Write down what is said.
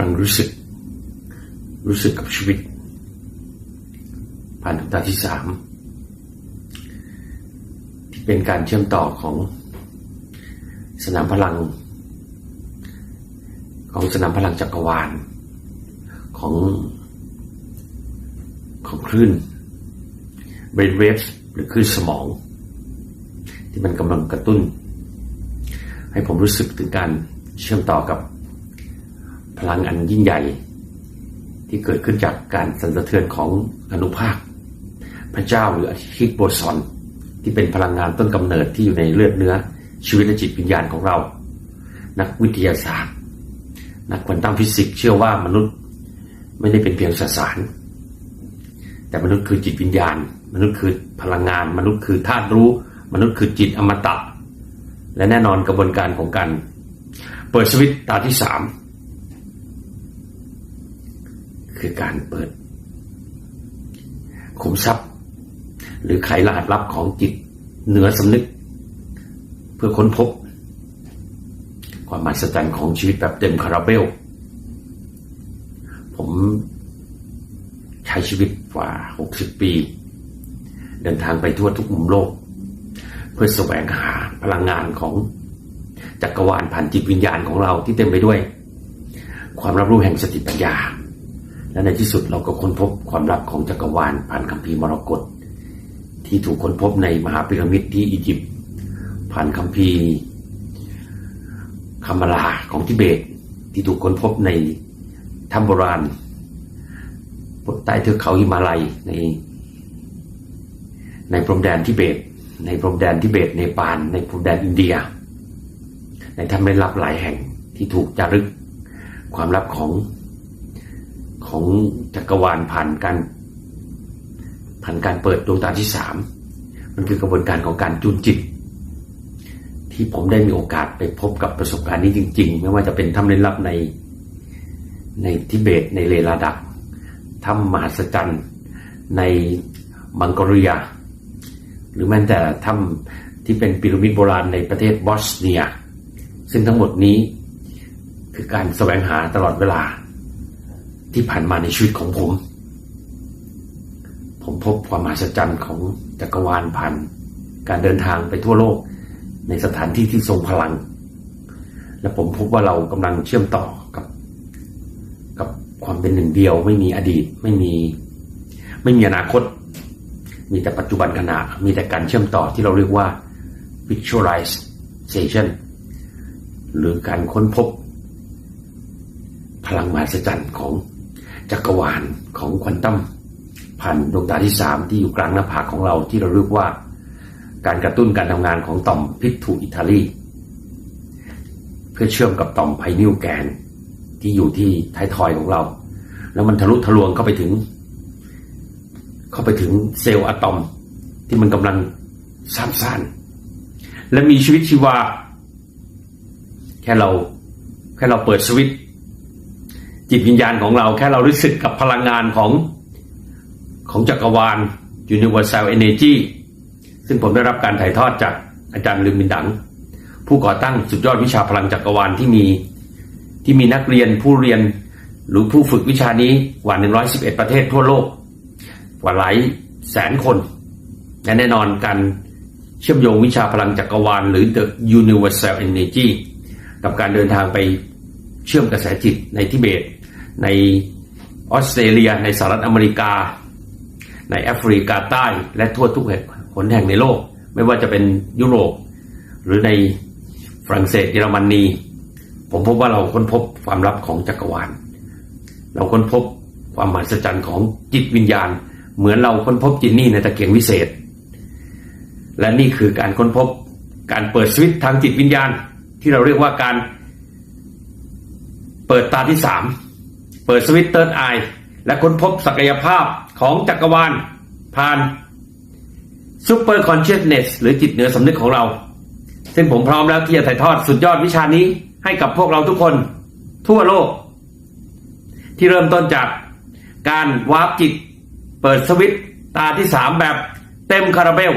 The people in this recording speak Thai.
ลังรู้สึก รู้สึกกับชีวิต ผ่านดวงตาที่สามที่เป็นการเชื่อมต่อของสนามพลัง ของสนามพลังจักรวาล ของของคลื่น brain waves หรือคลื่นสมอง ที่มันกำลังกระตุ้น ให้ผมรู้สึกถึงการเชื่อมต่อกับ พลังอันยิ่งใหญ่ ที่เกิดขึ้นจากการสั่นสะเทือนของอนุภาค พระเจ้าหรืออะฮิกโบซอนที่เป็นพลังงานต้นกำเนิดที่อยู่ในเลือดเนื้อ ชีวิตและจิตวิญญาณของเรา นักวิทยาศาสตร์ นักควอนตัมฟิสิกส์เชื่อว่ามนุษย์ไม่ได้เป็นเพียงสสาร แต่มนุษย์คือจิตวิญญาณ มนุษย์คือพลังงาน มนุษย์คือธาตุรู้ มนุษย์คือจิตอมตะ และแน่นอนกระบวนการของการเปิดสวิตช์ตาที่สาม คือการเปิดขุมทรัพย์ หรือไขรหัสลับของจิตเหนือสำนึก เพื่อค้นพบ ความมหัศจรรย์ของชีวิตแบบเต็มคาราเบล ผมใช้ชีวิตกว่า 60 ปี เดินทางไปทั่วทุกมุมโลก เพื่อแสวงหาพลังงานของจักรวาลผ่านจิตวิญญาณของเราที่เต็มไปด้วย ความรับรู้แห่งสติปัญญา และในที่สุดเราก็ค้นพบความลับของจักรวาลผ่านคัมภีร์มรกตที่ถูกค้นพบในมหาพีระมิดที่อียิปต์ผ่านคัมภีร์คามาลาของทิเบต ที่ถูกค้นพบในถ้ำโบราณใต้เทือกเขาหิมาลัยใน ในพรมแดนทิเบต ในพรมแดนทิเบตเนปาลในพรมแดนอินเดีย ในถ้ำลึกลับหลายแห่งที่ถูกจารึกความลับของ ของจักรวาลผ่านการผ่านการเปิดดวงตาที่สามมันคือกระบวนการของการจูนจิต ที่ผมได้มีโอกาสไปพบกับประสบการณ์นี้จริง ๆ ไม่ว่าจะเป็นถ้ำลึกลับในในทิเบตในเลลาดักถ้ำมหัศจรรย์ในมังกรเรีย หรือแม้แต่ถ้ำที่เป็นปิรามิดโบราณในประเทศบอสเนีย ซึ่งทั้งหมดนี้คือการแสวงหาตลอดเวลา ที่ผ่านมาในชีวิตของผม ผมพบความมหัศจรรย์ของจักรวาลผ่านการเดินทางไปทั่วโลก ในสถานที่ที่ทรงพลัง และผมพบว่าเรากำลังเชื่อมต่อกับ กับความเป็นหนึ่งเดียว ไม่มีอดีตไม่มี ไม่มีอนาคต มีแต่ปัจจุบันขณะ มีแต่การเชื่อมต่อที่เราเรียกว่า visualization หรือการค้นพบพลังมหัศจรรย์ของ จักรวาลของควอนตัมผ่านดวงตาที่สามที่อยู่กลางหน้าผากของเราที่เราเรียกว่า การกระตุ้นการทำงานของต่อมพิทูอิตาลีเพื่อเชื่อมกับต่อมไพนิวแกนที่อยู่ที่ท้ายทอยของเรา แล้วมันทะลุทะลวงเข้าไปถึง เข้าไปถึงเซลล์อะตอมที่มันกำลังสร้างสรรและมีชีวิตชีวา แค่เราแค่เราเปิดสวิตช์ จิตวิญญาณของเราแค่เรารู้สึกกับพลังงานของของจักรวาล Universal Energy ซึ่งผมได้รับการถ่ายทอดจากอาจารย์ลืมบินดัง ผู้ก่อตั้งสุดยอดวิชาพลังจักรวาลที่มีที่มีนักเรียนผู้เรียนหรือผู้ฝึกวิชานี้กว่า 111 ประเทศทั่วโลก กว่าหลายแสนคน และแน่นอนการเชื่อมโยงวิชาพลังจักรวาล หรือ The Universal Energy กับการเดินทางไปเชื่อมกระแสจิตในทิเบต ในออสเตรเลีย ในสหรัฐอเมริกา ในแอฟริกาใต้และทั่วทุกแห่งหนแห่งในโลก ไม่ว่าจะเป็นยุโรป หรือในฝรั่งเศสเยอรมนี ผมพบว่าเราค้นพบความลับของจักรวาล เราค้นพบความมหัศจรรย์ของจิตวิญญาณ เหมือนเราค้นพบจินนี่ในตะเกียงวิเศษ และนี่คือการค้นพบการเปิดสวิตช์ทางจิตวิญญาณ ที่เราเรียกว่าการเปิดตาที่สาม ปิดสวิตเตอร์ไอและค้นพบศักยภาพของจักรวาลผ่านซูเปอร์คอนเชสเนสหรือจิตเหนือสำนึกของเรา ซึ่งผมพร้อมแล้วที่จะถ่ายทอดสุดยอดวิชานี้ให้กับพวกเราทุกคน ทั่วโลก ที่เริ่มต้นจากการวาร์ปจิต เปิดสวิตตาที่สามแบบเต็มคาราเบล